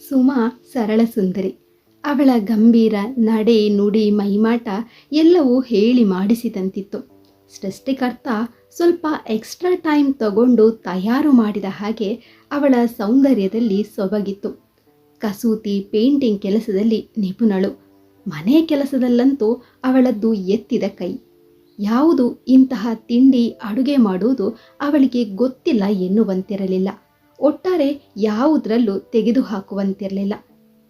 ಸುಮಾ ಸರಳ ಸುಂದರಿ. ಅವಳ ಗಂಭೀರ ನಡೆ ನುಡಿ ಮೈಮಾಟ ಎಲ್ಲವೂ ಹೇಳಿ ಮಾಡಿಸಿದಂತಿತ್ತು. ಸೃಷ್ಟಿಕರ್ತ ಸ್ವಲ್ಪ ಎಕ್ಸ್ಟ್ರಾ ಟೈಮ್ ತಗೊಂಡು ತಯಾರು ಮಾಡಿದ ಹಾಗೆ ಅವಳ ಸೌಂದರ್ಯದಲ್ಲಿ ಸೊಬಗಿತ್ತು. ಕಸೂತಿ ಪೇಂಟಿಂಗ್ ಕೆಲಸದಲ್ಲಿ ನಿಪುಣಳು. ಮನೆ ಕೆಲಸದಲ್ಲಂತೂ ಅವಳದ್ದು ಎತ್ತಿದ ಕೈ. ಯಾವುದು ಇಂತಹ ತಿಂಡಿ ಅಡುಗೆ ಮಾಡುವುದು ಅವಳಿಗೆ ಗೊತ್ತಿಲ್ಲ ಎನ್ನುವಂತಿರಲಿಲ್ಲ. ಒಟ್ಟಾರೆ ಯಾವುದರಲ್ಲೂ ತೆಗೆದುಹಾಕುವಂತಿರಲಿಲ್ಲ.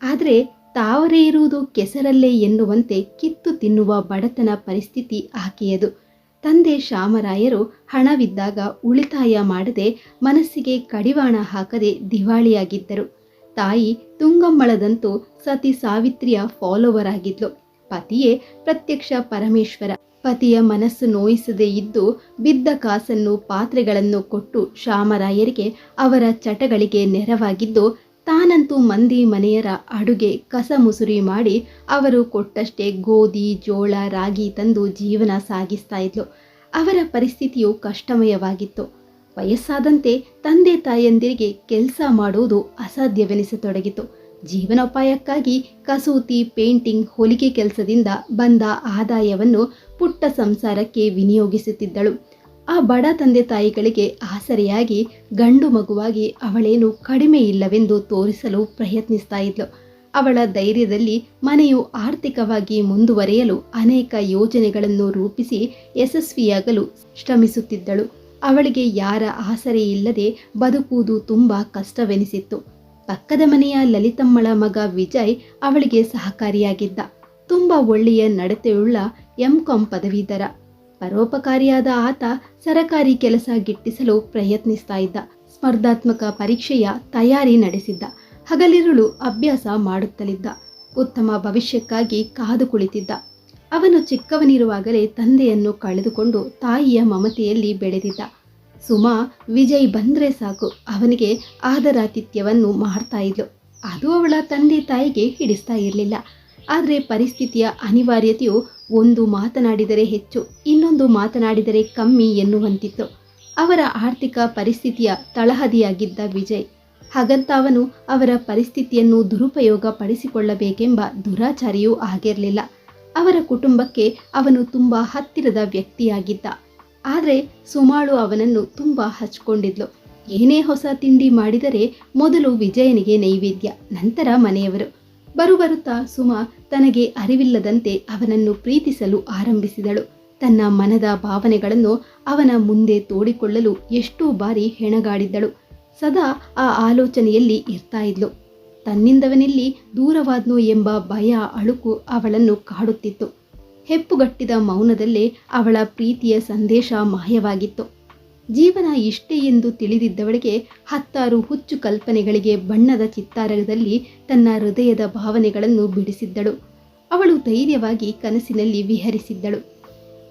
ಆದರೆ ತಾವರೆ ಇರುವುದು ಕೆಸರಲ್ಲೇ ಎನ್ನುವಂತೆ ಕಿತ್ತು ತಿನ್ನುವ ಬಡತನ ಪರಿಸ್ಥಿತಿ ಆಕೆಯದು. ತಂದೆ ಶಾಮರಾಯರು ಹಣವಿದ್ದಾಗ ಉಳಿತಾಯ ಮಾಡದೆ ಮನಸ್ಸಿಗೆ ಕಡಿವಾಣ ಹಾಕದೆ ದಿವಾಳಿಯಾಗಿದ್ದರು. ತಾಯಿ ತುಂಗಮ್ಮಳದಂತೂ ಸತಿ ಸಾವಿತ್ರಿಯ ಫಾಲೋವರ್ ಆಗಿದ್ಲು. ಪತಿಯೇ ಪ್ರತ್ಯಕ್ಷ ಪರಮೇಶ್ವರ. ಪತಿಯ ಮನಸ್ಸು ನೋಯಿಸದೇ ಇದ್ದು ಬಿದ್ದ ಕಾಸನ್ನು ಪಾತ್ರೆಗಳನ್ನು ಕೊಟ್ಟು ಶ್ಯಾಮರಾಯರಿಗೆ ಅವರ ಚಟಗಳಿಗೆ ನೆರವಾಗಿದ್ದು ತಾನಂತೂ ಮಂದಿ ಮನೆಯರ ಅಡುಗೆ ಕಸ ಮುಸುರಿ ಮಾಡಿ ಅವರು ಕೊಟ್ಟಷ್ಟೇ ಗೋಧಿ, ಜೋಳ, ರಾಗಿ ತಂದು ಜೀವನ ಸಾಗಿಸ್ತಾ ಇದ್ಲು. ಅವರ ಪರಿಸ್ಥಿತಿಯು ಕಷ್ಟಮಯವಾಗಿತ್ತು. ವಯಸ್ಸಾದಂತೆ ತಂದೆ ತಾಯಂದಿರಿಗೆ ಕೆಲಸ ಮಾಡುವುದು ಅಸಾಧ್ಯವೆನಿಸತೊಡಗಿತು. ಜೀವನೋಪಾಯಕ್ಕಾಗಿ ಕಸೂತಿ, ಪೇಂಟಿಂಗ್, ಹೊಲಿಗೆ ಕೆಲಸದಿಂದ ಬಂದ ಆದಾಯವನ್ನು ಪುಟ್ಟ ಸಂಸಾರಕ್ಕೆ ವಿನಿಯೋಗಿಸುತ್ತಿದ್ದಳು. ಆ ಬಡ ತಂದೆ ತಾಯಿಗಳಿಗೆ ಆಸರೆಯಾಗಿ ಗಂಡು ಮಗುವಾಗಿ ಅವಳೇನು ಕಡಿಮೆ ಇಲ್ಲವೆಂದು ತೋರಿಸಲು ಪ್ರಯತ್ನಿಸ್ತಾ ಇದ್ಲು. ಅವಳ ಧೈರ್ಯದಲ್ಲಿ ಮನೆಯು ಆರ್ಥಿಕವಾಗಿ ಮುಂದುವರೆಯಲು ಅನೇಕ ಯೋಜನೆಗಳನ್ನು ರೂಪಿಸಿ ಯಶಸ್ವಿಯಾಗಲು ಶ್ರಮಿಸುತ್ತಿದ್ದಳು. ಅವಳಿಗೆ ಯಾರ ಆಸರೆ ಇಲ್ಲದೆ ಬದುಕುವುದು ತುಂಬ ಕಷ್ಟವೆನಿಸಿತ್ತು. ಪಕ್ಕದ ಮನೆಯ ಲಲಿತಮ್ಮಳ ಮಗ ವಿಜಯ್ ಅವಳಿಗೆ ಸಹಕಾರಿಯಾಗಿದ್ದ. ತುಂಬ ಒಳ್ಳೆಯ ನಡತೆಯುಳ್ಳ ಎಂ ಕಾಂ ಪದವೀಧರ. ಪರೋಪಕಾರಿಯಾದ ಆತ ಸರಕಾರಿ ಕೆಲಸ ಗಿಟ್ಟಿಸಲು ಪ್ರಯತ್ನಿಸ್ತಾ ಇದ್ದ. ಸ್ಪರ್ಧಾತ್ಮಕ ಪರೀಕ್ಷೆಯ ತಯಾರಿ ನಡೆಸಿದ್ದ. ಹಗಲಿರುಳು ಅಭ್ಯಾಸ ಮಾಡುತ್ತಲಿದ್ದ. ಉತ್ತಮ ಭವಿಷ್ಯಕ್ಕಾಗಿ ಕಾದು ಕುಳಿತಿದ್ದ. ಅವನು ಚಿಕ್ಕವನಿರುವಾಗಲೇ ತಂದೆಯನ್ನು ಕಳೆದುಕೊಂಡು ತಾಯಿಯ ಮಮತೆಯಲ್ಲಿ ಬೆಳೆದಿದ್ದ. ಸುಮಾ, ವಿಜಯ್ ಬಂದ್ರೆ ಸಾಕು, ಅವನಿಗೆ ಆದರಾತಿಥ್ಯವನ್ನು ಮಾಡ್ತಾ ಇದ್ಲು. ಅದು ಅವಳ ತಂದೆ ತಾಯಿಗೆ ಹಿಡಿಸ್ತಾ ಇರಲಿಲ್ಲ. ಆದರೆ ಪರಿಸ್ಥಿತಿಯ ಅನಿವಾರ್ಯತೆಯು ಒಂದು ಮಾತನಾಡಿದರೆ ಹೆಚ್ಚು, ಇನ್ನೊಂದು ಮಾತನಾಡಿದರೆ ಕಮ್ಮಿ ಎನ್ನುವಂತಿತ್ತು. ಅವರ ಆರ್ಥಿಕ ಪರಿಸ್ಥಿತಿಯ ತಳಹದಿಯಾಗಿದ್ದ ವಿಜಯ್. ಹಾಗಂತ ಅವನು ಅವರ ಪರಿಸ್ಥಿತಿಯನ್ನು ದುರುಪಯೋಗ ಪಡಿಸಿಕೊಳ್ಳಬೇಕೆಂಬ ದುರಾಚಾರಿಯೂ ಆಗಿರಲಿಲ್ಲ. ಅವರ ಕುಟುಂಬಕ್ಕೆ ಅವನು ತುಂಬ ಹತ್ತಿರದ ವ್ಯಕ್ತಿಯಾಗಿದ್ದ. ಆದರೆ ಸುಮಾಳು ಅವನನ್ನು ತುಂಬ ಹಚ್ಕೊಂಡಿದ್ಲು. ಏನೇ ಹೊಸ ತಿಂಡಿ ಮಾಡಿದರೆ ಮೊದಲು ವಿಜಯನಿಗೆ ನೈವೇದ್ಯ, ನಂತರ ಮನೆಯವರು. ಬರುಬರುತ್ತಾ ಸುಮಾ ತನಗೆ ಅರಿವಿಲ್ಲದಂತೆ ಅವನನ್ನು ಪ್ರೀತಿಸಲು ಆರಂಭಿಸಿದಳು. ತನ್ನ ಮನದ ಭಾವನೆಗಳನ್ನು ಅವನ ಮುಂದೆ ತೋಡಿಕೊಳ್ಳಲು ಎಷ್ಟೋ ಬಾರಿ ಹೆಣಗಾಡಿದ್ದಳು. ಸದಾ ಆ ಆಲೋಚನೆಯಲ್ಲಿ ಇರ್ತಾ ಇದ್ಲು. ತನ್ನಿಂದವನಿಲ್ಲಿ ದೂರವಾದ್ನೋ ಎಂಬ ಭಯ, ಅಳುಕು ಅವಳನ್ನು ಕಾಡುತ್ತಿತ್ತು. ಹೆಪ್ಪುಗಟ್ಟಿದ ಮೌನದಲ್ಲೇ ಅವಳ ಪ್ರೀತಿಯ ಸಂದೇಶ ಮಾಯವಾಗಿತ್ತು. ಜೀವನ ಇಷ್ಟೇ ಎಂದು ತಿಳಿದಿದ್ದವಳಿಗೆ ಹತ್ತಾರು ಹುಚ್ಚು ಕಲ್ಪನೆಗಳಿಗೆ ಬಣ್ಣದ ಚಿತ್ತಾರದಲ್ಲಿ ತನ್ನ ಹೃದಯದ ಭಾವನೆಗಳನ್ನು ಬಿಡಿಸಿದ್ದಳು. ಅವಳು ಧೈರ್ಯವಾಗಿ ಕನಸಿನಲ್ಲಿ ವಿಹರಿಸಿದ್ದಳು.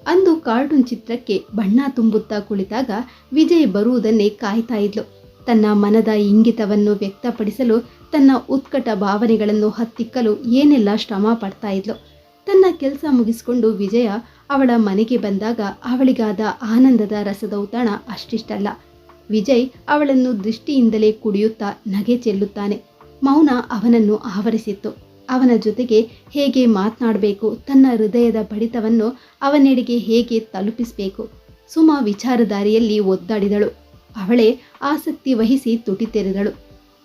ಅಂದು ಕಾರ್ಟೂನ್ ಚಿತ್ರಕ್ಕೆ ಬಣ್ಣ ತುಂಬುತ್ತಾ ಕುಳಿತಾಗ ವಿಜಯ್ ಬರುವುದನ್ನೇ ಕಾಯ್ತಾ ಇದ್ಲು. ತನ್ನ ಮನದ ಇಂಗಿತವನ್ನು ವ್ಯಕ್ತಪಡಿಸಲು ತನ್ನ ಉತ್ಕಟ ಭಾವನೆಗಳನ್ನು ಹತ್ತಿಕ್ಕಲು ಏನೆಲ್ಲ ಶ್ರಮ ಪಡ್ತಾ ಇದ್ಲು. ತನ್ನ ಕೆಲಸ ಮುಗಿಸಿಕೊಂಡು ವಿಜಯ ಅವಳ ಮನೆಗೆ ಬಂದಾಗ ಅವಳಿಗಾದ ಆನಂದದ ರಸದೌತಣ ಅಷ್ಟಿಷ್ಟಲ್ಲ. ವಿಜಯ್ ಅವಳನ್ನು ದೃಷ್ಟಿಯಿಂದಲೇ ಕುಡಿಯುತ್ತಾ ನಗೆ ಚೆಲ್ಲುತ್ತಾನೆ. ಮೌನ ಅವನನ್ನು ಆವರಿಸಿತ್ತು. ಅವನ ಜೊತೆಗೆ ಹೇಗೆ ಮಾತನಾಡಬೇಕು ತನ್ನ ಹೃದಯದ ಬಡಿತವನ್ನು ಅವನೆಡೆಗೆ ಹೇಗೆ ತಲುಪಿಸಬೇಕು? ಸುಮಾ ವಿಚಾರಧಾರಿಯಲ್ಲಿ ಒದ್ದಾಡಿದಳು. ಅವಳೇ ಆಸಕ್ತಿ ವಹಿಸಿ ತುಟಿ ತೆರೆದಳು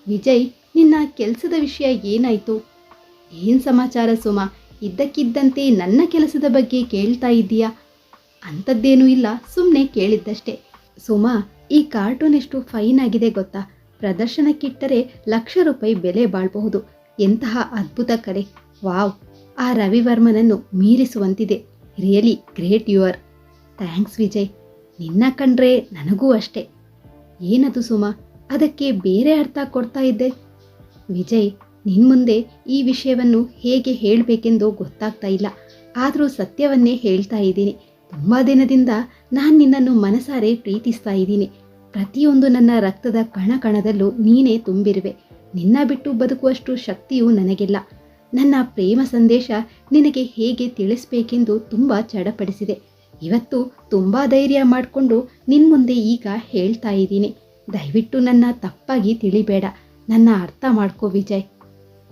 ವಿಜಯ್, ನಿನ್ನ ಕೆಲಸದ ವಿಷಯ ಏನಾಯಿತು? ಏನು ಸಮಾಚಾರ ಸುಮಾ? ಇದ್ದಕ್ಕಿದ್ದಂತೆ ನನ್ನ ಕೆಲಸದ ಬಗ್ಗೆ ಕೇಳ್ತಾ ಇದ್ದೀಯಾ? ಅಂಥದ್ದೇನೂ ಇಲ್ಲ ಸುಮ್ಮನೆ ಕೇಳಿದ್ದಷ್ಟೇ. ಸುಮಾ, ಈ ಕಾರ್ಟೂನ್ ಎಷ್ಟು ಫೈನ್ ಆಗಿದೆ ಗೊತ್ತಾ? ಪ್ರದರ್ಶನಕ್ಕಿಟ್ಟರೆ ಲಕ್ಷ ರೂಪಾಯಿ ಬೆಲೆ ಬಾಳ್ಬಹುದು. ಎಂತಹ ಅದ್ಭುತ ಕಲೆ ವಾವ್, ಆ ರವಿವರ್ಮನನ್ನು ಮೀರಿಸುವಂತಿದೆ. Really great your. Thanks Vijay. ನಿನ್ನ ಕಂಡ್ರೆ ನನಗೂ ಅಷ್ಟೇ. ಏನದು ಸುಮಾ? ಅದಕ್ಕೆ ಬೇರೆ ಅರ್ಥ ಕೊಡ್ತಾ ಇದ್ದೆ? ವಿಜಯ್ ನಿನ್ ಮುಂದೆ ಈ ವಿಷಯವನ್ನು ಹೇಗೆ ಹೇಳಬೇಕೆಂದು ಗೊತ್ತಾಗ್ತಾ ಇಲ್ಲ. ಆದರೂ ಸತ್ಯವನ್ನೇ ಹೇಳ್ತಾ ಇದ್ದೀನಿ. ತುಂಬ ದಿನದಿಂದ ನಾನು ನಿನ್ನನ್ನು ಮನಸಾರೆ ಪ್ರೀತಿಸ್ತಾ ಇದ್ದೀನಿ. ಪ್ರತಿಯೊಂದು ನನ್ನ ರಕ್ತದ ಕಣ ಕಣದಲ್ಲೂ ನೀನೇ ತುಂಬಿರುವೆ. ನಿನ್ನ ಬಿಟ್ಟು ಬದುಕುವಷ್ಟು ಶಕ್ತಿಯೂ ನನಗಿಲ್ಲ. ನನ್ನ ಪ್ರೇಮ ಸಂದೇಶ ನಿನಗೆ ಹೇಗೆ ತಿಳಿಸ್ಬೇಕೆಂದು ತುಂಬ ಚಡಪಡಿಸಿದೆ. ಇವತ್ತು ತುಂಬ ಧೈರ್ಯ ಮಾಡಿಕೊಂಡು ನಿನ್ನ ಮುಂದೆ ಈಗ ಹೇಳ್ತಾ ಇದ್ದೀನಿ. ದಯವಿಟ್ಟು ನನ್ನ ತಪ್ಪಾಗಿ ತಿಳಿಬೇಡ. ನನ್ನ ಅರ್ಥ ಮಾಡ್ಕೋ ವಿಜಯ್.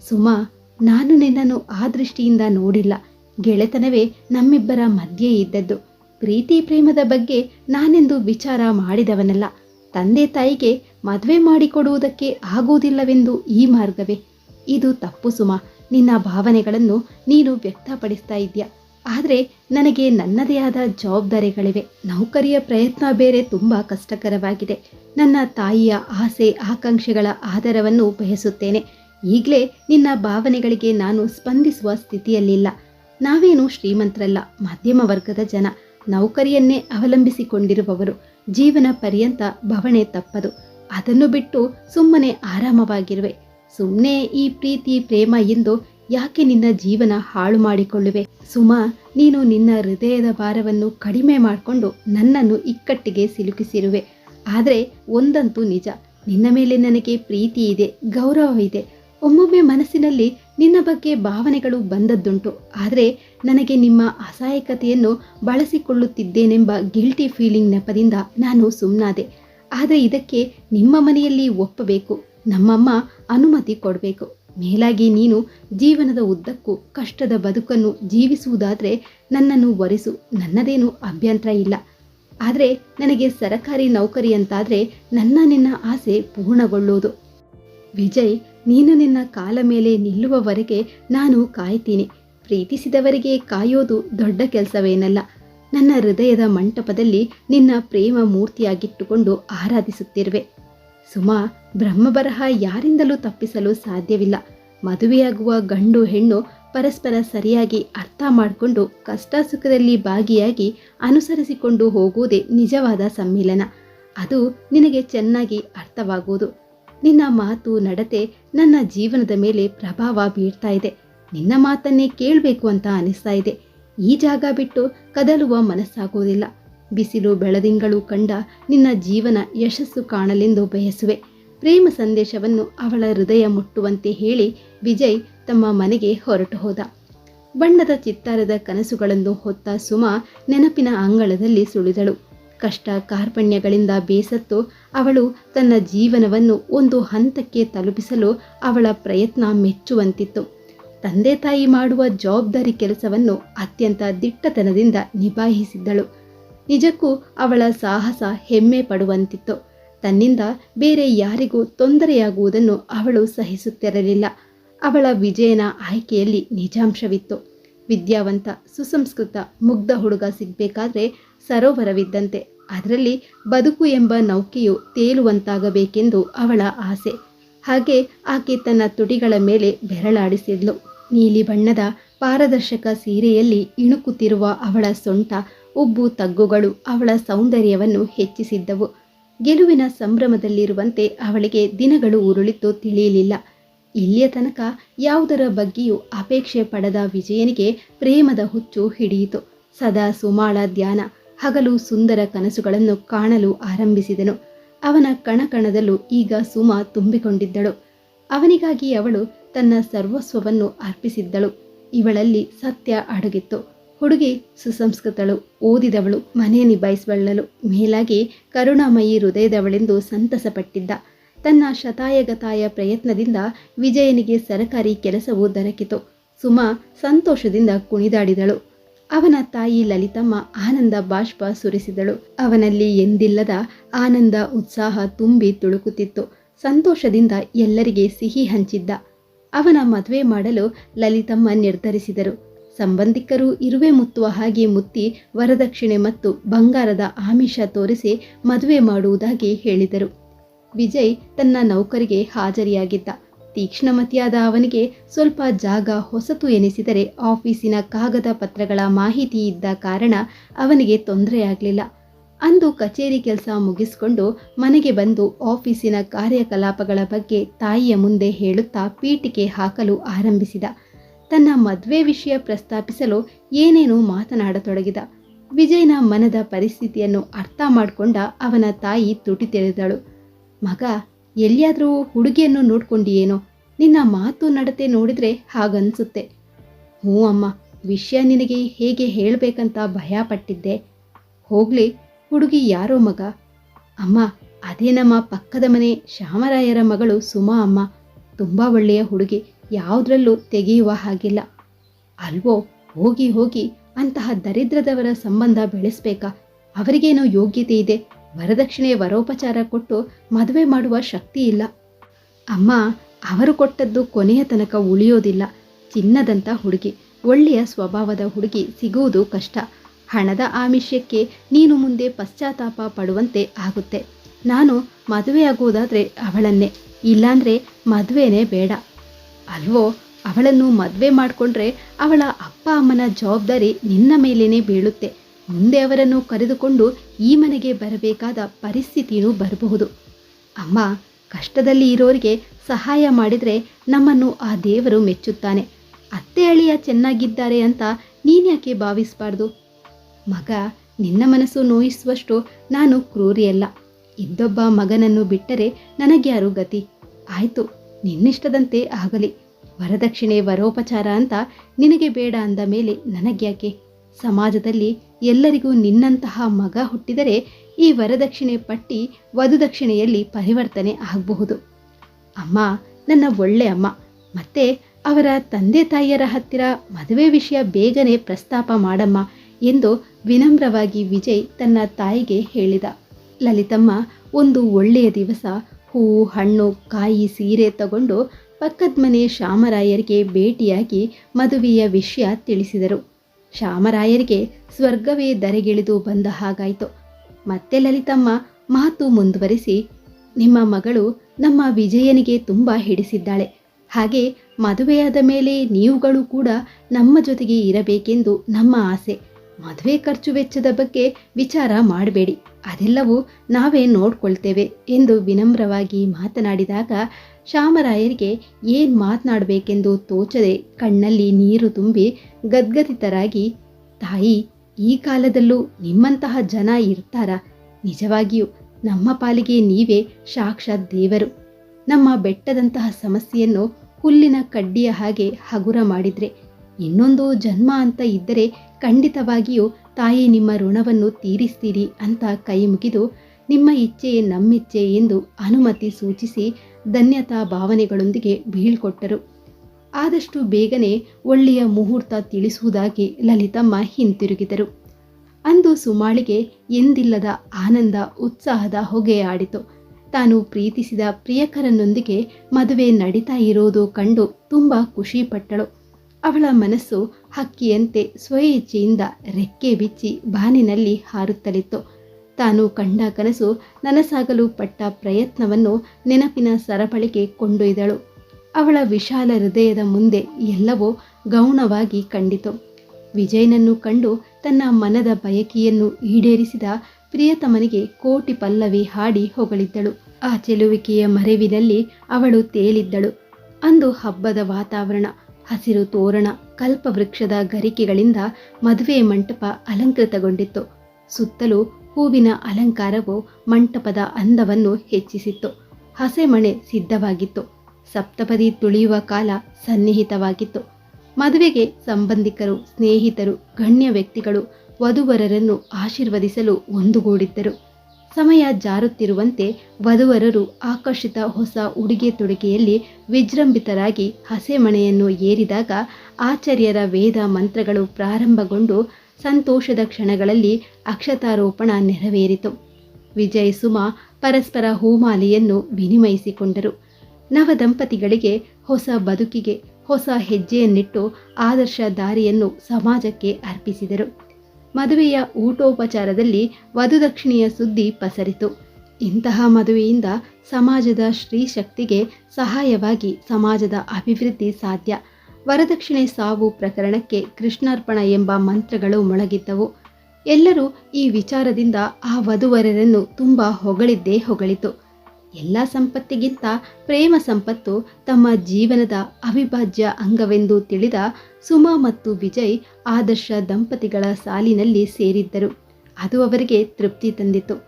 ಸುಮಾ, ನಾನು ನಿನ್ನನ್ನು ಆ ದೃಷ್ಟಿಯಿಂದ ನೋಡಿಲ್ಲ. ಗೆಳೆತನವೇ ನಮ್ಮಿಬ್ಬರ ಮಧ್ಯೆ ಇದ್ದದ್ದು. ಪ್ರೀತಿ ಪ್ರೇಮದ ಬಗ್ಗೆ ನಾನೆಂದು ವಿಚಾರ ಮಾಡಿದವನಲ್ಲ. ತಂದೆ ತಾಯಿಗೆ ಮದುವೆ ಮಾಡಿಕೊಡುವುದಕ್ಕೆ ಆಗುವುದಿಲ್ಲವೆಂದು ಈ ಮಾರ್ಗವೇ. ಇದು ತಪ್ಪು ಸುಮ. ನಿನ್ನ ಭಾವನೆಗಳನ್ನು ನೀನು ವ್ಯಕ್ತಪಡಿಸ್ತಾ ಇದೆಯಾ ಆದರೆ ನನಗೆ ನನ್ನದೇ ಆದ ಜವಾಬ್ದಾರಿಗಳಿವೆ. ನೌಕರಿಯ ಪ್ರಯತ್ನ ಬೇರೆ ತುಂಬ ಕಷ್ಟಕರವಾಗಿದೆ. ನನ್ನ ತಾಯಿಯ ಆಸೆ, ಆಕಾಂಕ್ಷೆಗಳ ಆಧಾರವನ್ನು ಬಯಸುತ್ತೇನೆ. ಈಗಲೇ ನಿನ್ನ ಭಾವನೆಗಳಿಗೆ ನಾನು ಸ್ಪಂದಿಸುವ ಸ್ಥಿತಿಯಲ್ಲಿಲ್ಲ. ನಾವೇನು ಶ್ರೀಮಂತರಲ್ಲ, ಮಧ್ಯಮ ವರ್ಗದ ಜನ. ನೌಕರಿಯನ್ನೇ ಅವಲಂಬಿಸಿಕೊಂಡಿರುವವರು ಜೀವನ ಪರ್ಯಂತ ಭವಣೆ ತಪ್ಪದು. ಅದನ್ನು ಬಿಟ್ಟು ಸುಮ್ಮನೆ ಆರಾಮವಾಗಿರುವೆ. ಸುಮ್ಮನೆ ಈ ಪ್ರೀತಿ, ಪ್ರೇಮ ಎಂದು ಯಾಕೆ ನಿನ್ನ ಜೀವನ ಹಾಳು ಮಾಡಿಕೊಳ್ಳುವೆ? ಸುಮಾ, ನೀನು ನಿನ್ನ ಹೃದಯದ ಭಾರವನ್ನು ಕಡಿಮೆ ಮಾಡಿಕೊಂಡು ನನ್ನನ್ನು ಇಕ್ಕಟ್ಟಿಗೆ ಸಿಲುಕಿಸಿರುವೆ. ಆದರೆ ಒಂದಂತೂ ನಿಜ. ನಿನ್ನ ಮೇಲೆ ನನಗೆ ಪ್ರೀತಿ ಇದೆ ಗೌರವವಿದೆ ಒಮ್ಮೊಮ್ಮೆ ಮನಸ್ಸಿನಲ್ಲಿ ನಿನ್ನ ಬಗ್ಗೆ ಭಾವನೆಗಳು ಬಂದದ್ದುಂಟು. ಆದರೆ ನನಗೆ ನಿಮ್ಮ ಅಸಹಾಯಕತೆಯನ್ನು ಬಳಸಿಕೊಳ್ಳುತ್ತಿದ್ದೇನೆಂಬ ಗಿಲ್ಟಿ ಫೀಲಿಂಗ್ ನೆಪದಿಂದ ನಾನು ಸುಮ್ಮನಾದೆ ಆದರೆ ಇದಕ್ಕೆ ನಿಮ್ಮ ಮನೆಯಲ್ಲಿ ಒಪ್ಪಬೇಕು. ನಮ್ಮಮ್ಮ ಅನುಮತಿ ಕೊಡಬೇಕು. ಮೇಲಾಗಿ ನೀನು ಜೀವನದ ಉದ್ದಕ್ಕೂ ಕಷ್ಟದ ಬದುಕನ್ನು ಜೀವಿಸುವುದಾದರೆ ನನ್ನನ್ನು ಒರೆಸು. ನನ್ನದೇನು ಅಭ್ಯಂತರ ಇಲ್ಲ. ಆದರೆ ನನಗೆ ಸರಕಾರಿ ನೌಕರಿ ಅಂತಾದರೆ ನನ್ನ ನಿನ್ನ ಆಸೆ ಪೂರ್ಣಗೊಳ್ಳೋದು ವಿಜಯ್ ನೀನು ನಿನ್ನ ಕಾಲ ಮೇಲೆ ನಿಲ್ಲುವವರೆಗೆ ನಾನು ಕಾಯ್ತೀನಿ. ಪ್ರೀತಿಸಿದವರಿಗೆ ಕಾಯೋದು ದೊಡ್ಡ ಕೆಲಸವೇನಲ್ಲ. ನನ್ನ ಹೃದಯದ ಮಂಟಪದಲ್ಲಿ ನಿನ್ನ ಪ್ರೇಮ ಮೂರ್ತಿಯಾಗಿಟ್ಟುಕೊಂಡು ಆರಾಧಿಸುತ್ತಿರುವೆ. ಸುಮಾ, ಬ್ರಹ್ಮಬರಹ ಯಾರಿಂದಲೂ ತಪ್ಪಿಸಲು ಸಾಧ್ಯವಿಲ್ಲ. ಮದುವೆಯಾಗುವ ಗಂಡು ಹೆಣ್ಣು ಪರಸ್ಪರ ಸರಿಯಾಗಿ ಅರ್ಥ ಮಾಡಿಕೊಂಡು ಕಷ್ಟ ಸುಖದಲ್ಲಿ ಭಾಗಿಯಾಗಿ ಅನುಸರಿಸಿಕೊಂಡು ಹೋಗುವುದೇ ನಿಜವಾದ ಸಮ್ಮಿಲನ. ಅದು ನಿನಗೆ ಚೆನ್ನಾಗಿ ಅರ್ಥವಾಗುವುದು. ನಿನ್ನ ಮಾತು ನಡತೆ ನನ್ನ ಜೀವನದ ಮೇಲೆ ಪ್ರಭಾವ ಬೀರ್ತಾ ಇದೆ. ನಿನ್ನ ಮಾತನ್ನೇ ಕೇಳಬೇಕು ಅಂತ ಅನಿಸ್ತಾ ಇದೆ. ಈ ಜಾಗ ಬಿಟ್ಟು ಕದಲುವ ಮನಸ್ಸಾಗೋದಿಲ್ಲ. ಬಿಸಿಲು ಬೆಳದಿಂಗಳು ಕಂಡ ನಿನ್ನ ಜೀವನ ಯಶಸ್ಸು ಕಾಣಲೆಂದು ಬಯಸುವೆ. ಪ್ರೇಮ ಸಂದೇಶವನ್ನು ಅವಳ ಹೃದಯ ಮುಟ್ಟುವಂತೆ ಹೇಳಿ ವಿಜಯ್ ತಮ್ಮ ಮನೆಗೆ ಹೊರಟು ಹೋದ. ಬಣ್ಣದ ಚಿತ್ತಾರದ ಕನಸುಗಳನ್ನು ಹೊತ್ತ ಸುಮಾ ನೆನಪಿನ ಅಂಗಳದಲ್ಲಿ ಸುಳಿದಳು. ಕಷ್ಟ ಕಾರ್ಪಣ್ಯಗಳಿಂದ ಬೇಸತ್ತು ಅವಳು ತನ್ನ ಜೀವನವನ್ನು ಒಂದು ಹಂತಕ್ಕೆ ತಲುಪಿಸಲು ಅವಳ ಪ್ರಯತ್ನ ಮೆಚ್ಚುವಂತಿತ್ತು. ತಂದೆ ತಾಯಿ ಮಾಡುವ ಜವಾಬ್ದಾರಿ ಕೆಲಸವನ್ನು ಅತ್ಯಂತ ದಿಟ್ಟತನದಿಂದ ನಿಭಾಯಿಸಿದ್ದಳು. ನಿಜಕ್ಕೂ ಅವಳ ಸಾಹಸ ಹೆಮ್ಮೆ ಪಡುವಂತಿತ್ತು. ತನ್ನಿಂದ ಬೇರೆ ಯಾರಿಗೂ ತೊಂದರೆಯಾಗುವುದನ್ನು ಅವಳು ಸಹಿಸುತ್ತಿರಲಿಲ್ಲ. ಅವಳ ವಿಜಯನ ಆಯ್ಕೆಯಲ್ಲಿ ನಿಜಾಂಶವಿತ್ತು. ವಿದ್ಯಾವಂತ, ಸುಸಂಸ್ಕೃತ, ಮುಗ್ಧ ಹುಡುಗ ಸಿಗಬೇಕಾದ್ರೆ ಸರೋವರವಿದ್ದಂತೆ. ಅದರಲ್ಲಿ ಬದುಕು ಎಂಬ ನೌಕೆಯು ತೇಲುವಂತಾಗಬೇಕೆಂದು ಅವಳ ಆಸೆ. ಹಾಗೆ ಆಕೆ ತನ್ನ ತುಟಿಗಳ ಮೇಲೆ ಬೆರಳಾಡಿಸಿದ್ಲು. ನೀಲಿ ಬಣ್ಣದ ಪಾರದರ್ಶಕ ಸೀರೆಯಲ್ಲಿ ಇಣುಕುತ್ತಿರುವ ಅವಳ ಸೊಂಟ, ಉಬ್ಬು ತಗ್ಗುಗಳು ಅವಳ ಸೌಂದರ್ಯವನ್ನು ಹೆಚ್ಚಿಸಿದ್ದವು. ಗೆಲುವಿನ ಸಂಭ್ರಮದಲ್ಲಿರುವಂತೆ ಅವಳಿಗೆ ದಿನಗಳು ಉರುಳಿತು ತಿಳಿಯಲಿಲ್ಲ. ಇಲ್ಲಿಯ ತನಕ ಯಾವುದರ ಬಗ್ಗೆಯೂ ಅಪೇಕ್ಷೆ ಪಡೆದ ವಿಜಯನಿಗೆ ಪ್ರೇಮದ ಹುಚ್ಚು ಹಿಡಿಯಿತು. ಸದಾ ಸುಮಾಳ ಧ್ಯಾನ, ಹಗಲು ಸುಂದರ ಕನಸುಗಳನ್ನು ಕಾಣಲು ಆರಂಭಿಸಿದನು. ಅವನ ಕಣಕಣದಲ್ಲೂ ಈಗ ಸುಮ ತುಂಬಿಕೊಂಡಿದ್ದಳು. ಅವನಿಗಾಗಿ ಅವಳು ತನ್ನ ಸರ್ವಸ್ವವನ್ನು ಅರ್ಪಿಸಿದ್ದಳು. ಇವಳಲ್ಲಿ ಸತ್ಯ ಅಡಗಿತ್ತು. ಹುಡುಗಿ ಸುಸಂಸ್ಕೃತಳು, ಓದಿದವಳು, ಮನೆ ನಿಭಾಯಿಸಬಲ್ಲಳು ಮೇಲಾಗಿ ಕರುಣಾಮಯಿ ಹೃದಯದವಳೆಂದು ಸಂತಸಪಟ್ಟಿದ್ದ. ತನ್ನ ಶತಾಯಗತಾಯ ಪ್ರಯತ್ನದಿಂದ ವಿಜಯನಿಗೆ ಸರಕಾರಿ ಕೆಲಸವು ದೊರಕಿತು. ಸುಮಾ ಸಂತೋಷದಿಂದ ಕುಣಿದಾಡಿದಳು. ಅವನ ತಾಯಿ ಲಲಿತಮ್ಮ ಆನಂದ ಬಾಷ್ಪ ಸುರಿಸಿದಳು. ಅವನಲ್ಲಿ ಎಂದಿಲ್ಲದ ಆನಂದ, ಉತ್ಸಾಹ ತುಂಬಿ ತುಳುಕುತ್ತಿತ್ತು. ಸಂತೋಷದಿಂದ ಎಲ್ಲರಿಗೆ ಸಿಹಿ ಹಂಚಿದ್ದ. ಅವನ ಮದುವೆ ಮಾಡಲು ಲಲಿತಮ್ಮ ನಿರ್ಧರಿಸಿದರು. ಸಂಬಂಧಿಕರು ಇರುವೆ ಮುತ್ತುವ ಹಾಗೆ ಮುತ್ತಿ ವರದಕ್ಷಿಣೆ ಮತ್ತು ಬಂಗಾರದ ಆಮಿಷ ತೋರಿಸಿ ಮದುವೆ ಮಾಡುವುದಾಗಿ ಹೇಳಿದರು. ವಿಜಯ್ ತನ್ನ ನೌಕರಿಗೆ ಹಾಜರಿಯಾಗಿದ್ದ. ತೀಕ್ಷ್ಣಮತಿಯಾದ ಅವನಿಗೆ ಸ್ವಲ್ಪ ಜಾಗ ಹೊಸತು ಎನಿಸಿದರೆ ಆಫೀಸಿನ ಕಾಗದ ಪತ್ರಗಳ ಮಾಹಿತಿ ಇದ್ದ ಕಾರಣ ಅವನಿಗೆ ತೊಂದರೆಯಾಗಲಿಲ್ಲ ಅಂದು ಕಚೇರಿ ಕೆಲಸ ಮುಗಿಸಿಕೊಂಡು ಮನೆಗೆ ಬಂದು ಆಫೀಸಿನ ಕಾರ್ಯಕಲಾಪಗಳ ಬಗ್ಗೆ ತಾಯಿಯ ಮುಂದೆ ಹೇಳುತ್ತಾ ಪೀಠಿಕೆ ಹಾಕಲು ಆರಂಭಿಸಿದ. ತನ್ನ ಮದುವೆ ವಿಷಯ ಪ್ರಸ್ತಾಪಿಸಲು ಏನೇನೋ ಮಾತನಾಡತೊಡಗಿದ. ವಿಜಯನ ಮನದ ಪರಿಸ್ಥಿತಿಯನ್ನು ಅರ್ಥ ಮಾಡಿಕೊಂಡ ಅವನ ತಾಯಿ ತುಟಿ ತೆರೆದಳು. ಮಗ, ಎಲ್ಲಿಯಾದರೂ ಹುಡುಗಿಯನ್ನು ನೋಡ್ಕೊಂಡಿಯೇನೋ? ನಿನ್ನ ಮಾತು ನಡತೆ ನೋಡಿದ್ರೆ ಹಾಗನ್ಸುತ್ತೆ. ಹ್ಞೂ ಅಮ್ಮ, ವಿಷಯ ನಿನಗೆ ಹೇಗೆ ಹೇಳಬೇಕಂತ ಭಯಪಟ್ಟಿದ್ದೆ. ಹೋಗ್ಲಿ, ಹುಡುಗಿ ಯಾರೋ ಮಗ? ಅಮ್ಮ, ಅದೇ ನಮ್ಮ ಪಕ್ಕದ ಮನೆ ಶ್ಯಾಮರಾಯರ ಮಗಳು ಸುಮಾ ಅಮ್ಮ. ತುಂಬ ಒಳ್ಳೆಯ ಹುಡುಗಿ, ಯಾವುದ್ರಲ್ಲೂ ತೆಗೆಯುವ ಹಾಗಿಲ್ಲ. ಅಲ್ವೋ, ಹೋಗಿ ಹೋಗಿ ಅಂತಹ ದರಿದ್ರದವರ ಸಂಬಂಧ ಬೆಳೆಸ್ಬೇಕಾ? ಅವರಿಗೇನೋ ಯೋಗ್ಯತೆ ಇದೆ. ವರದಕ್ಷಿಣೆ ವರೋಪಚಾರ ಕೊಟ್ಟು ಮದುವೆ ಮಾಡುವ ಶಕ್ತಿ ಇಲ್ಲ. ಅಮ್ಮ, ಅವರು ಕೊಟ್ಟದ್ದು ಕೊನೆಯ ತನಕ ಉಳಿಯೋದಿಲ್ಲ. ಚಿನ್ನದಂಥ ಹುಡುಗಿ, ಒಳ್ಳೆಯ ಸ್ವಭಾವದ ಹುಡುಗಿ ಸಿಗುವುದು ಕಷ್ಟ. ಹಣದ ಆಮಿಷಕ್ಕೆ ನೀನು ಮುಂದೆ ಪಶ್ಚಾತ್ತಾಪ ಪಡುವಂತೆ ಆಗುತ್ತೆ. ನಾನು ಮದುವೆಯಾಗುವುದಾದರೆ ಅವಳನ್ನೇ, ಇಲ್ಲಾಂದರೆ ಮದುವೆನೇ ಬೇಡ. ಅಲ್ವೋ, ಅವಳನ್ನು ಮದುವೆ ಮಾಡಿಕೊಂಡ್ರೆ ಅವಳ ಅಪ್ಪ ಅಮ್ಮನ ಜವಾಬ್ದಾರಿ ನಿನ್ನ ಮೇಲೇ ಬೀಳುತ್ತೆ. ಮುಂದೆ ಅವರನ್ನು ಕರೆದುಕೊಂಡು ಈ ಮನೆಗೆ ಬರಬೇಕಾದ ಪರಿಸ್ಥಿತಿಯೂ ಬರಬಹುದು. ಅಮ್ಮ, ಕಷ್ಟದಲ್ಲಿ ಇರೋರಿಗೆ ಸಹಾಯ ಮಾಡಿದರೆ ನಮ್ಮನ್ನು ಆ ದೇವರು ಮೆಚ್ಚುತ್ತಾನೆ. ಅತ್ತೆ ಅಳಿಯ ಚೆನ್ನಾಗಿದ್ದಾರೆ ಅಂತ ನೀನ್ಯಾಕೆ ಭಾವಿಸಬಾರ್ದು? ಮಗ, ನಿನ್ನ ಮನಸ್ಸು ನೋಯಿಸುವಷ್ಟು ನಾನು ಕ್ರೂರಿಯಲ್ಲ ಇದ್ದೊಬ್ಬ ಮಗನನ್ನು ಬಿಟ್ಟರೆ ನನಗ್ಯಾರು ಗತಿ? ಆಯಿತು, ನಿನ್ನಿಷ್ಟದಂತೆ ಆಗಲಿ. ವರದಕ್ಷಿಣೆ ವರೋಪಚಾರ ಅಂತ ನಿನಗೆ ಬೇಡ ಅಂದ ಮೇಲೆ ನನಗ್ಯಾಕೆ? ಸಮಾಜದಲ್ಲಿ ಎಲ್ಲರಿಗೂ ನಿನ್ನಂತಹ ಮಗ ಹುಟ್ಟಿದರೆ ಈ ವರದಕ್ಷಿಣೆ ಪಟ್ಟಿ ವಧುದಕ್ಷಿಣೆಯಲ್ಲಿ ಪರಿವರ್ತನೆ ಆಗಬಹುದು. ಅಮ್ಮ, ನನ್ನ ಒಳ್ಳೆ ಅಮ್ಮ. ಮತ್ತೆ ಅವರ ತಂದೆ ತಾಯಿಯರ ಹತ್ತಿರ ಮದುವೆ ವಿಷಯ ಬೇಗನೆ ಪ್ರಸ್ತಾಪ ಮಾಡಮ್ಮ ಎಂದು ವಿನಮ್ರವಾಗಿ ವಿಜಯ್ ತನ್ನ ತಾಯಿಗೆ ಹೇಳಿದ. ಲಲಿತಮ್ಮ ಒಂದು ಒಳ್ಳೆಯ ದಿವಸ ಹೂವು ಹಣ್ಣು, ಕಾಯಿ, ಸೀರೆ ತಗೊಂಡು ಪಕ್ಕದ ಮನೆ ಶ್ಯಾಮರಾಯರಿಗೆ ಭೇಟಿಯಾಗಿ ಮದುವೆಯ ವಿಷಯ ತಿಳಿಸಿದರು. ಶ್ಯಾಮರಾಯರಿಗೆ ಸ್ವರ್ಗವೇ ಧರೆಗಿಳಿದು ಬಂದ ಹಾಗಾಯಿತು. ಮತ್ತೆ ಲಲಿತಮ್ಮ ಮಾತು ಮುಂದುವರಿಸಿ, ನಿಮ್ಮ ಮಗಳು ನಮ್ಮ ವಿಜಯನಿಗೆ ತುಂಬ ಹಿಡಿಸಿದ್ದಾಳೆ. ಹಾಗೆ ಮದುವೆಯಾದ ಮೇಲೆ ನೀವುಗಳು ಕೂಡ ನಮ್ಮ ಜೊತೆಗೆ ಇರಬೇಕೆಂದು ನಮ್ಮ ಆಸೆ. ಮದುವೆ ಖರ್ಚು ವೆಚ್ಚದ ಬಗ್ಗೆ ವಿಚಾರ ಮಾಡಬೇಡಿ. ಅದೆಲ್ಲವೂ ನಾವೇ ನೋಡ್ಕೊಳ್ತೇವೆ ಎಂದು ವಿನಮ್ರವಾಗಿ ಮಾತನಾಡಿದಾಗ ಶ್ಯಾಮರಾಯರಿಗೆ ಏನ್ ಮಾತನಾಡಬೇಕೆಂದು ತೋಚದೆ ಕಣ್ಣಲ್ಲಿ ನೀರು ತುಂಬಿ ಗದ್ಗದಿತರಾಗಿ, ತಾಯಿ, ಈ ಕಾಲದಲ್ಲೂ ನಿಮ್ಮಂತಹ ಜನ ಇರ್ತಾರ? ನಿಜವಾಗಿಯೂ ನಮ್ಮ ಪಾಲಿಗೆ ನೀವೇ ಸಾಕ್ಷಾತ್ ದೇವರು. ನಮ್ಮ ಬೆಟ್ಟದಂತಹ ಸಮಸ್ಯೆಯನ್ನು ಹುಲ್ಲಿನ ಕಡ್ಡಿಯ ಹಾಗೆ ಹಗುರ ಮಾಡಿದ್ರೆ, ಇನ್ನೊಂದು ಜನ್ಮ ಅಂತ ಇದ್ದರೆ ಖಂಡಿತವಾಗಿಯೂ ತಾಯಿ ನಿಮ್ಮ ಋಣವನ್ನು ತೀರಿಸ್ತೀರಿ ಅಂತ ಕೈ ಮುಗಿದು ನಿಮ್ಮ ಇಚ್ಛೆಯೇ ನಮ್ಮಿಚ್ಛೆ ಎಂದು ಅನುಮತಿ ಸೂಚಿಸಿ ಧನ್ಯತಾ ಭಾವನೆಗಳೊಂದಿಗೆ ಬೀಳ್ಕೊಟ್ಟರು. ಆದಷ್ಟು ಬೇಗನೆ ಒಳ್ಳೆಯ ಮುಹೂರ್ತ ತಿಳಿಸುವುದಾಗಿ ಲಲಿತಮ್ಮ ಹಿಂತಿರುಗಿದರು. ಅಂದು ಸುಮಾಳಿಗೆ ಎಂದಿಲ್ಲದ ಆನಂದ, ಉತ್ಸಾಹದ ಹೊಗೆ ಆಡಿತು ತಾನು ಪ್ರೀತಿಸಿದ ಪ್ರಿಯಕರನೊಂದಿಗೆ ಮದುವೆ ನಡೀತಾ ಇರೋದು ಕಂಡು ತುಂಬ ಖುಷಿಪಟ್ಟಳು. ಅವಳ ಮನಸ್ಸು ಹಕ್ಕಿಯಂತೆ ಸ್ವಇಚ್ಛೆಯಿಂದ ರೆಕ್ಕೆ ಬಿಚ್ಚಿ ಬಾನಿನಲ್ಲಿ ಹಾರುತ್ತಲಿತ್ತು. ತಾನು ಕಂಡ ಕನಸು ನನಸಾಗಲು ಪಟ್ಟ ಪ್ರಯತ್ನವನ್ನು ನೆನಪಿನ ಸರಪಳಿಗೆ ಕೊಂಡೊಯ್ದಳು. ಅವಳ ವಿಶಾಲ ಹೃದಯದ ಮುಂದೆ ಎಲ್ಲವೂ ಗೌಣವಾಗಿ ಕಂಡಿತು. ವಿಜಯನನ್ನು ಕಂಡು ತನ್ನ ಮನದ ಬಯಕೆಯನ್ನು ಈಡೇರಿಸಿದ ಪ್ರಿಯತಮನಿಗೆ ಕೋಟಿ ಪಲ್ಲವಿ ಹಾಡಿ ಹೊಗಳಿದ್ದಳು. ಆ ಚೆಲುವಿಕೆಯ ಮರೆವಿನಲ್ಲಿ ಅವಳು ತೇಲಿದ್ದಳು. ಅಂದು ಹಬ್ಬದ ವಾತಾವರಣ, ಹಸಿರು ತೋರಣ, ಕಲ್ಪವೃಕ್ಷದ ಗರಿಕೆಗಳಿಂದ ಮದುವೆ ಮಂಟಪ ಅಲಂಕೃತಗೊಂಡಿತ್ತು. ಸುತ್ತಲೂ ಹೂವಿನ ಅಲಂಕಾರವು ಮಂಟಪದ ಅಂದವನ್ನು ಹೆಚ್ಚಿಸಿತ್ತು. ಹಸೆಮಣೆ ಸಿದ್ಧವಾಗಿತ್ತು. ಸಪ್ತಪದಿ ತುಳಿಯುವ ಕಾಲ ಸನ್ನಿಹಿತವಾಗಿತ್ತು. ಮದುವೆಗೆ ಸಂಬಂಧಿಕರು, ಸ್ನೇಹಿತರು, ಗಣ್ಯ ವ್ಯಕ್ತಿಗಳು ವಧುವರರನ್ನು ಆಶೀರ್ವದಿಸಲು ಒಂದುಗೂಡಿದ್ದರು. ಸಮಯ ಜಾರುತ್ತಿರುವಂತೆ ವಧುವರರು ಆಕರ್ಷಿತ ಹೊಸ ಉಡುಗೆ ತೊಡುಗೆಯಲ್ಲಿ ವಿಜೃಂಭಿತರಾಗಿ ಹಸೆಮಣೆಯನ್ನು ಏರಿದಾಗ ಆಚಾರ್ಯರ ವೇದ ಮಂತ್ರಗಳು ಪ್ರಾರಂಭಗೊಂಡು ಸಂತೋಷದ ಕ್ಷಣಗಳಲ್ಲಿ ಅಕ್ಷತಾರೋಪಣ ನೆರವೇರಿತು. ವಿಜಯ್ ಸುಮಾ ಪರಸ್ಪರ ಹೂಮಾಲೆಯನ್ನು ವಿನಿಮಯಿಸಿಕೊಂಡರು. ನವದಂಪತಿಗಳಿಗೆ ಹೊಸ ಬದುಕಿಗೆ, ಹೊಸ ಹೆಜ್ಜೆಯನ್ನಿಟ್ಟು ಆದರ್ಶ ದಾರಿಯನ್ನು ಸಮಾಜಕ್ಕೆ ಅರ್ಪಿಸಿದರು. ಮದುವೆಯ ಊಟೋಪಚಾರದಲ್ಲಿ ವಧುದಕ್ಷಿಣೆಯ ಸುದ್ದಿ ಪಸರಿತು. ಇಂತಹ ಮದುವೆಯಿಂದ ಸಮಾಜದ ಸ್ತ್ರೀಶಕ್ತಿಗೆ ಸಹಾಯವಾಗಿ ಸಮಾಜದ ಅಭಿವೃದ್ಧಿ ಸಾಧ್ಯ. ವರದಕ್ಷಿಣೆ ಸಾವು ಪ್ರಕರಣಕ್ಕೆ ಕೃಷ್ಣಾರ್ಪಣ ಎಂಬ ಮಂತ್ರಗಳು ಮೊಳಗಿದ್ದವು. ಎಲ್ಲರೂ ಈ ವಿಚಾರದಿಂದ ಆ ವಧುವರರನ್ನು ತುಂಬ ಹೊಗಳಿದ್ದೇ ಹೊಗಳಿತು. ಎಲ್ಲ ಸಂಪತ್ತಿಗಿಂತ ಪ್ರೇಮ ಸಂಪತ್ತು ತಮ್ಮ ಜೀವನದ ಅವಿಭಾಜ್ಯ ಅಂಗವೆಂದು ತಿಳಿದ ಸುಮಾ ಮತ್ತು ವಿಜಯ್ ಆದರ್ಶ ದಂಪತಿಗಳ ಸಾಲಿನಲ್ಲಿ ಸೇರಿದ್ದರು. ಅದು ಅವರಿಗೆ ತೃಪ್ತಿ ತಂದಿತು.